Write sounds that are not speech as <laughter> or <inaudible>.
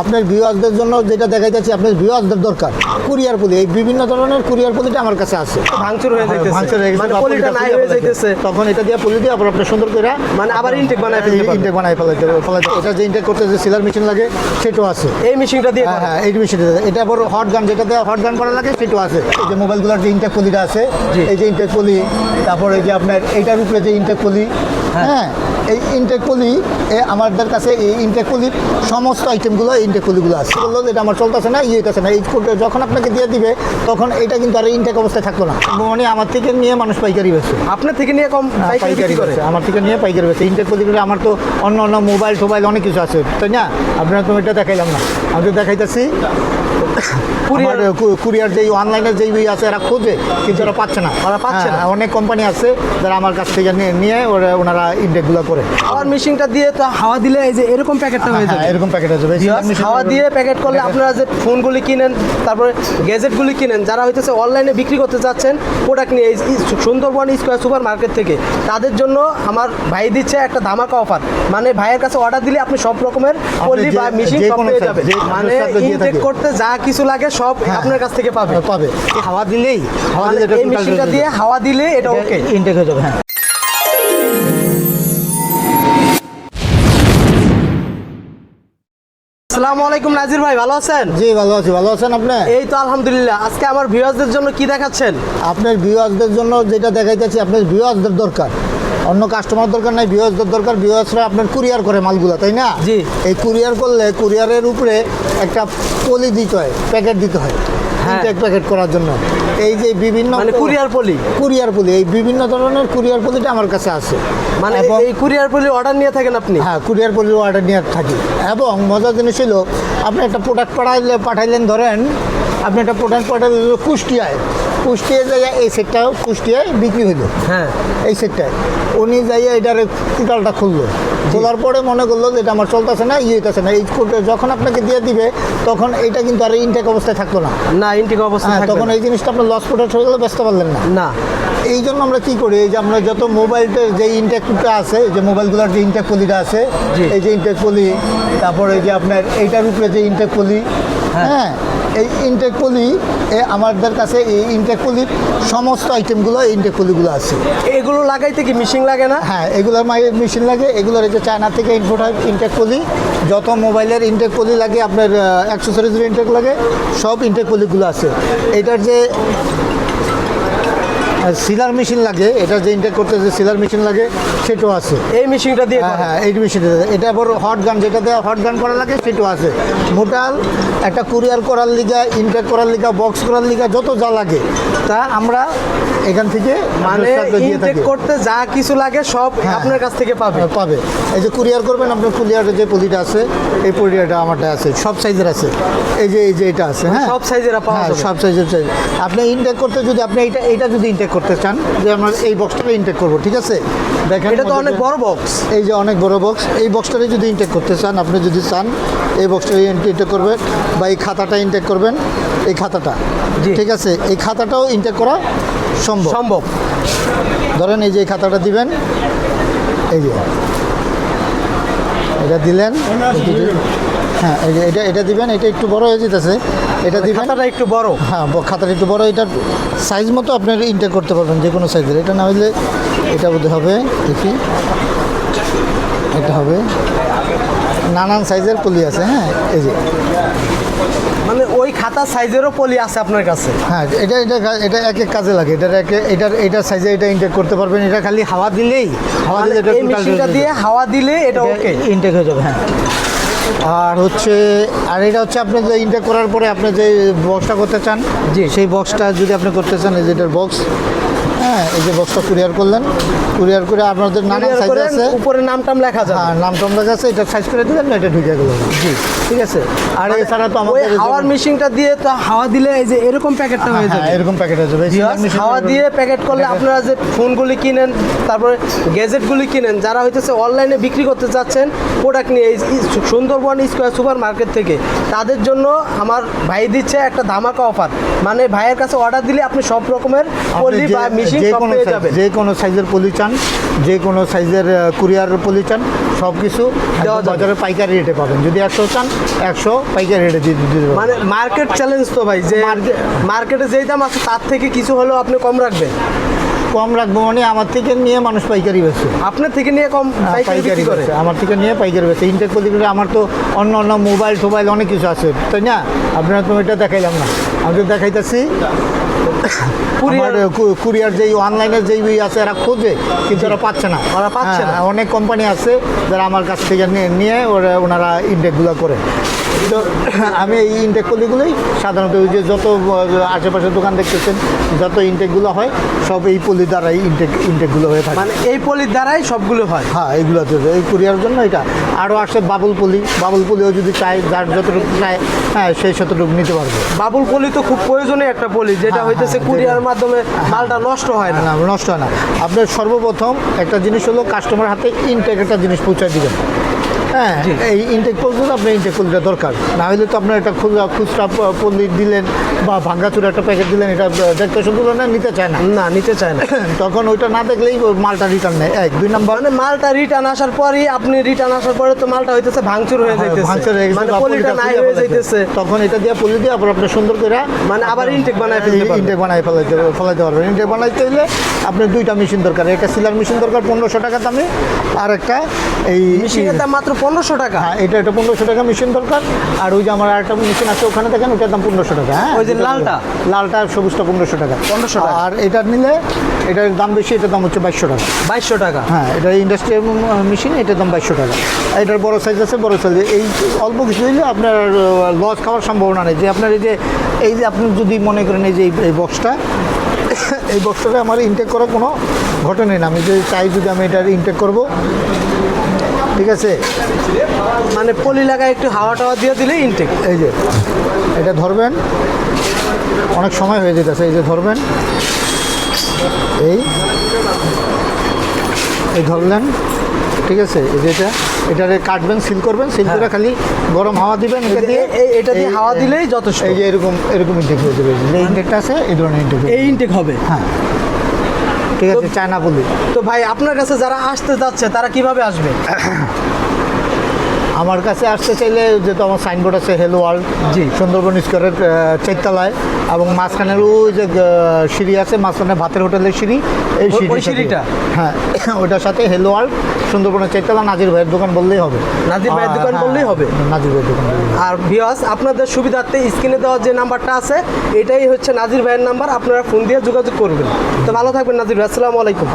আপনার ভিউয়ারদের জন্য যেটা দেখা যাচ্ছে আপনার ভিউয়ারদের দরকার। কুরিয়ার পলি এই বিভিন্ন ধরনের কুরিয়ার পলিটা আমার কাছে আছে। ভাঙচুর হয়ে যাইতেছে। ভাঙচুর হয়ে গেছে, মানে পলিটা নাই হয়ে যাইতেছে। তখন এটা দিয়ে পলি দিয়ে আবার আপনি সুন্দর করে মানে আবার ইনটেক বানায় ফেলতে পারবেন। ইনটেক বানাই ফেলাইতে ফেলাইতে এটা যে ইনটেক করতে যে সিলার মেশিন লাগে সেটাও আছে। এই মেশিনটা দিয়ে হ্যাঁ হ্যাঁ এই মেশিনটা এটা বড় হট গান যেটা দেওয়া হট গান করা লাগে সেটাও আছে। এই যে মোবাইলগুলোর যে ইনটেক পলিটা আছে এই যে ইনটেক পলি তারপরে এই যে আপনার এইটার উপরে যে ইনটেক পলি হ্যাঁ এই ইনটেক পলি এ আমাদের কাছে এই ইনটেক পলির সমস্ত আইটেমগুলো ইনটেক পলিগুলো আছে। বলল এটা আমার চলতেছে না ইয়ে হইতেছে না। এই যখন আপনাকে দিয়ে দিবে তখন এটা কিন্তু আর ইনটেক অবস্থায় থাকল না। মানে আমার থেকে নিয়ে মানুষ পাইকারি বেছে আপনার থেকে নিয়ে কম পাইকারি করে? আমার থেকে নিয়ে পাইকারি বেছে ইন্টার পলিগুলো আমার তো অন্য অন্য মোবাইল টোবাইল অনেক কিছু আছে তাই না? আপনারা তো এটা দেখাইলাম না। আমি তো দেখাইতেছি। Courier- আমার কু- কুরিয়ার যে অনলাইনে যে ইয়ে আছে এরা খোঁজে কিন্তু ওরা পাচ্ছে না। ওরা পাচ্ছে না। হ্যাঁ, অনেক কোম্পানি আছে যারা আমার কাছ থেকে নিয়ে নিয়ে ওরা ওনারা ইন্ডেকগুলো করে। আবার মেশিনটা দিয়ে তো হাওয়া দিলে এই যে এরকম প্যাকেটটা হয়ে হ্যাঁ, যাবে। এরকম প্যাকেট বেশি Viewers, হাওয়া দিয়ে প্যাকেট করলে আপনারা যে ফোনগুলি কিনেন তারপরে গ্যাজেটগুলি কিনেন যারা হইতেছে অনলাইনে বিক্রি করতে যাচ্ছেন প্রোডাক্ট নিয়ে এই সুন্দরবন স্কোয়ার সুপার মার্কেট থেকে তাদের জন্য আমার ভাই দিচ্ছে একটা ধামাকা অফার মানে ভাইয়ের কাছে অর্ডার দিলে আপনি সব রকমের পল্লি বা মেশিন সব পেয়ে যাবেন। মানে ইনটেক করতে যা কিছু লাগে সব হ্যাঁ। আপনার কাছ থেকে পাবে। পাবে। হাওয়া দিলেই হাওয়া দিলে মেশিনটা দিয়ে হাওয়া দিলে এটা ওকে ইনটেক হয়ে যাবে হ্যাঁ। আসসালামু আলাইকুম নাজির ভাই ভালো আছেন? জি ভালো আছি। ভালো আছেন আপনি? এই তো আলহামদুলিল্লাহ। আজকে আমার ভিউয়ার্সদের জন্য কি দেখাচ্ছেন? আপনার ভিউয়ার্সদের জন্য যেটা দেখাইতেছি আপনার ভিউয়ার্সদের দরকার। অন্য কাস্টমার দরকার নাই ভিউয়ার্সদের দরকার। ভিউয়ার্সরা আপনার কুরিয়ার করে মালগুলো তাই না? জি। এই কুরিয়ার করলে কুরিয়ারের উপরে একটা পলি দিতে হয় প্যাকেট দিতে হয়। ইনটেক প্যাকেট করার জন্য। এই যে বিভিন্ন মানে কুরিয়ার পলি? কুরিয়ার পলি। এই বিভিন্ন ধরনের কুরিয়ার পলিটা আমার কাছে আছে। মানে এই কুরিয়ার পলি অর্ডার নিয়ে থাকেন আপনি? হ্যাঁ কুরিয়ার পলির অর্ডার নিয়ে থাকি। এবং মজার জিনিস ছিল আপনি একটা প্রোডাক্ট পাঠাইলে পাঠাইলেন ধরেন আপনি একটা প্রোডাক্ট পাঠাইলেন কুষ্টিয়ায়। কুষ্টিয়ায় যাইয়া এই সেটটাও কুষ্টিয়ায় বিক্রি হইল। হ্যাঁ। এই সেটটায় উনি যাইয়া এটার টোটালটা খুললো। খোলার পরে মনে করল যে এটা আমার চলতেছে না ইয়ে হইতেছে না। এই যখন আপনাকে দিয়ে দিবে তখন এটা কিন্তু আর ইনটেক অবস্থায় থাকতো না। না ইনটেক অবস্থা হ্যাঁ তখন এই জিনিসটা আপনার লস প্রোডাক্ট হয়ে গেলে বেচতে পারলেন না। না। এই জন্য আমরা কি করি এই যে আমরা যত মোবাইলটার যে ইনটেকটা আছে যে মোবাইলগুলোর যে ইনটেক পলিটা আছে এই যে ইনটেক পলি তারপরে যে আপনার এইটার উপরে যে ইনটেক পলি হ্যাঁ এই ইনটেক পলি এ আমাদের কাছে এই ইনটেক পলির সমস্ত আইটেমগুলো ইনটেক পলিগুলো আছে। এগুলো লাগাইতে কি মেশিন লাগে না? হ্যাঁ এগুলোর মাই- মেশিন লাগে। এগুলোর এই যে চায়না থেকে ইনপুট হয় ইনটেক পলি যত মোবাইলের ইনটেক পলি লাগে আপনার অ্যাক্সেসরিজের ইনটেক লাগে সব ইনটেক পলিগুলো আছে। এটার যে সিলার মেশিন লাগে এটা যে ইনটেক করতে যে সিলার মেশিন লাগে সেটাও আছে। এই মেশিনটা দিয়ে হ্যাঁ হ্যাঁ এই মেশিন এটা বড় হট গান যেটা দেওয়া হট গান করা লাগে সেটাও আছে। মোটাল একটা কুরিয়ার করার লিগা ইনটেক করার লিগা বক্স করার লিগা যত যা লাগে তা আমরা এখান থেকে মানে ইনটেক করতে যা কিছু লাগে সব হ্যাঁ। আপনার কাছ থেকে পাবে হ্যাঁ, পাবে। এই যে কুরিয়ার করবেন আপনার কুরিয়ারের যে পলিটা আছে এই পলিটা আমারটা আছে সব সাইজের আছে। এই যে এই যে এটা আছে হ্যাঁ? সব সাইজের পাওয়া হ্যাঁ সব সাইজের সাইজ আপনি ইনটেক করতে যদি আপনি এইটা এটা যদি ইনটেক করতে চান যে আমরা এই বক্সটাকে ইনটেক করব ঠিক আছে? দেখেন এটা তো অনেক বড় বক্স এই যে অনেক বড় বক্স এই বক্সটাকে যদি ইনটেক করতে চান আপনি যদি চান এই বক্সটাকে ইনটেক করবেন বা এই খাতাটা ইনটেক করবেন এই খাতাটা। ঠিক আছে? এই খাতাটাও ইনটেক করা সম্ভব। সম্ভব। ধরেন এই যে এই খাতাটা দিবেন এই যে। এটা দিলেন হ্যাঁ এটা এটা দিবেন এটা একটু বড় হয়ে যেতেছে। এটা দিবেন? খাতাটা একটু বড়। হ্যাঁ খাতাটা একটু বড়। এটা সাইজ মতো আপনার ইনটেক করতে পারবেন যে কোনো সাইজের এটা না হলে এটা বোধহয় হবে দেখি। এটা হবে। নানান সাইজের পলি আছে হ্যাঁ এই যে। মানে ওই খাতা সাইজেরও পলি আছে আপনার কাছে? হ্যাঁ এটা এটা এটা এক এক কাজে লাগে। এটার এক এটার এটার সাইজে এটা ইনটেক করতে পারবেন। এটা খালি হাওয়া দিলেই হাওয়া মানে দিলে এটা দিয়ে হাওয়া দিলে এটা ওকে ইনটেক হয়ে যাবে হ্যাঁ। আর হচ্ছে আর এটা হচ্ছে আপনি যে ইন্টার করার পরে আপনি যে বক্সটা করতে চান জি। সেই বক্সটা যদি আপনি করতে চান এই যে এটার বক্স হ্যাঁ এই যে বক্সটা কুরিয়ার করলেন। কুরিয়ার করে আপনাদের সাইজ আছে। উপরে নাম টাম লেখা হ্যাঁ নাম টাম লেখা আছে এটা সাইজ করে দিলেন এটা ঢুকে গেল। জি ঠিক আছে। আর এছাড়া তো আমাদের হাওয়ার মেশিনটা দিয়ে তো হাওয়া দিলে এই যে এরকম প্যাকেটটা হয়ে হ্যাঁ যাবে। এরকম প্যাকেট হয়ে যাবে। হাওয়া দিয়ে প্যাকেট করলে আপনারা যে ফোনগুলি কিনেন তারপরে গ্যাজেটগুলি কিনেন যারা হইতেছে অনলাইনে বিক্রি করতে চাচ্ছেন প্রোডাক্ট নিয়ে সুন্দরবন স্কোয়ার সুপার মার্কেট থেকে তাদের জন্য আমার ভাই দিচ্ছে একটা ধামাকা অফার মানে ভাইয়ের কাছে অর্ডার দিলে আপনি সব রকমের পল্লি বা মেশিন যে কোনো যে কোনো সাইজের পলি চান যে কোনো সাইজের কুরিয়ার পলি চান সব কিছু। বাজারে পাইকারি রেটে পাবেন। যদি একশো চান একশো পাইকারি রেটে দিয়ে দিতে। মানে মার্কেট চ্যালেঞ্জ তো ভাই যে মার্কেটে যেই দাম আছে তার থেকে কিছু হলেও আপনি কম রাখবেন। কম রাখব মানে আমার থেকে নিয়ে মানুষ পাইকারি বেছে আপনার থেকে নিয়ে কম পাইকারি পাইকারি করে? আমার থেকে নিয়ে পাইকারি বেছে ইনটেক পলিগুলো আমার তো অন্য অন্য মোবাইল টোবাইল অনেক কিছু আছে তাই না? আপনারা তো এটা দেখাইলাম না। আমি তো দেখাইতেছি কুরিয়ার যেই অনলাইনে যেই ই আছে এরা খোঁজে কিন্তু ওরা পাচ্ছে না। ওরা পাচ্ছে না। হ্যাঁ, অনেক কোম্পানি আছে যারা আমার কাছ থেকে নিয়ে নিয়ে ওরা ওনারা ইনটেকগুলো করে। তো আমি এই ইনটেক পলিগুলোই সাধারণত ওই যে যত আহ, আশেপাশে দোকান দেখতেছেন যত ইনটেকগুলো হয় সব এই পলি দ্বারাই ইনটেক ইনটেকগুলো হয়ে থাকে। মানে এই পলির দ্বারাই সবগুলো হয়? হ্যাঁ এইগুলো এই কুরিয়ার জন্য এটা। আরও আসে বাবুল পুলি। বাবুল পুলিও যদি চায় যার যতটুকু চায় হ্যাঁ সেই ততটুকু নিতে পারবে। বাবুল পলি তো খুব প্রয়োজনীয় একটা পলি যেটা হ্যাঁ, হইতেছে হ্যাঁ, কুরিয়ার মাধ্যমে মালটা নষ্ট হয় না। নষ্ট হয় না। আপনার সর্বপ্রথম একটা জিনিস হলো কাস্টমার হাতে ইনটেক একটা জিনিস পৌঁছায় দিবেন। হ্যাঁ এই ইনটেক আপনার ইনটেক দরকার। না হলে তো আপনার একটা খুচরা খুচরা পল্লি দিলেন বা ভাঙ্গাচুরা একটা প্যাকেট দিলেন এটা দেখতে সুন্দর না নিতে চায় না। না নিতে চায় না। <coughs> তখন ওইটা না দেখলেই মালটা রিটার্ন নেয়। এক দুই নাম্বার। মানে মালটা রিটার্ন আসার পরই আপনি রিটার্ন আসার পরে তো মালটা হইতেছে ভাঙচুর হয়ে যাইতেছে। হ্যাঁ, ভাঙচুর হয়ে গেছে মানে পলিটা নাই হয়ে যাইতেছে। তখন এটা দিয়ে পলি দিয়ে আবার আপনি সুন্দর করে মানে আবার intake বানায় ফেলতে পারবেন। ইনটেক বানাই ফেলাইতে ফেলাইতে পারবেন। ইনটেক বানাইতে হলে আপনার দুইটা মেশিন দরকার। একটা সিলার মেশিন দরকার পনেরোশো টাকা দামে আর একটা এই মেশিনের দাম মাত্র পনেরোশো টাকা। হ্যাঁ এটা একটা পনেরোশো টাকা মেশিন দরকার। আর ওই যে আমার আরেকটা মেশিন আছে ওখানে দেখেন ওটার দাম পনেরোশো টাকা হ্যাঁ? ওই যে লালটা? লালটা সবুজটা পনেরোশো টাকা। পনেরোশো টাকা। আর এটা নিলে এটার দাম বেশি এটার দাম হচ্ছে বাইশশো টাকা। বাইশশো টাকা। হ্যাঁ এটা ইন্ডাস্ট্রিয়াল মেশিন এটার দাম বাইশশো টাকা। এটার বড় সাইজ আছে বড় সাইজ এই অল্প কিছু হইলে আপনার লস খাওয়ার সম্ভাবনা নেই। যে আপনার এই যে এই যে আপনি যদি মনে করেন এই যে এই- এই বক্সটা <coughs> এই বক্সটাতে আমার ইনটেক করার কোনো ঘটনাই না আমি যদি চাই যদি আমি এটার ইনটেক করব ঠিক আছে? মানে পলি লাগায় একটু হাওয়া টাওয়া দিয়ে দিলে ইনটেক এই যে এটা ধরবেন। অনেক সময় হয়ে যেতেছে এই যে ধরবেন। এই এই ধরলেন। ঠিক আছে এই যে এটা এটারে কাটবেন সিল করবেন সিল করে খালি গরম হাওয়া দিবেন এটা দিয়ে হ্যাঁ। এই- এটা দিয়ে হাওয়া দিলেই যথেষ্ট। এই যে এরকম এরকম ইনটেক হয়ে যাবে। যে ইনটেকটা আছে এই ধরনের ইনটেক এই ইনটেক হবে। হ্যাঁ। ঠিক আছে চায়না পুলিশ তো ভাই আপনার কাছে যারা আসতে যাচ্ছে তারা কীভাবে আসবে? <coughs> আমার কাছে আসতে চাইলে যেহেতু আমার সাইনবোর্ড আছে হেলো ওয়ার্ল্ড জি। সুন্দরবন স্কোয়ারের আহ, চারতলায় এবং মাঝখানের ওই যে সিঁড়ি আছে মাঝখানে ভাতের হোটেলের সিঁড়ি এই সিঁড়িটা? হ্যাঁ ওটার সাথে হেলো ওয়ার্ল্ড সুন্দরবনের চারতলা নাজির ভাইয়ের দোকান বললেই হবে নাজির ভাইয়ের দোকান হ্যাঁ, বললেই হবে? নাজির ভাইয়ের দোকান আর ভিওয়াস আপনাদের সুবিধার্থে স্ক্রিনে দেওয়া যে নাম্বারটা আছে এটাই হচ্ছে নাজির ভাইয়ের নাম্বার আপনারা ফোন দিয়ে যোগাযোগ করবেন তো ভালো থাকবেন নাজির ভাই আসসালামু আলাইকুম।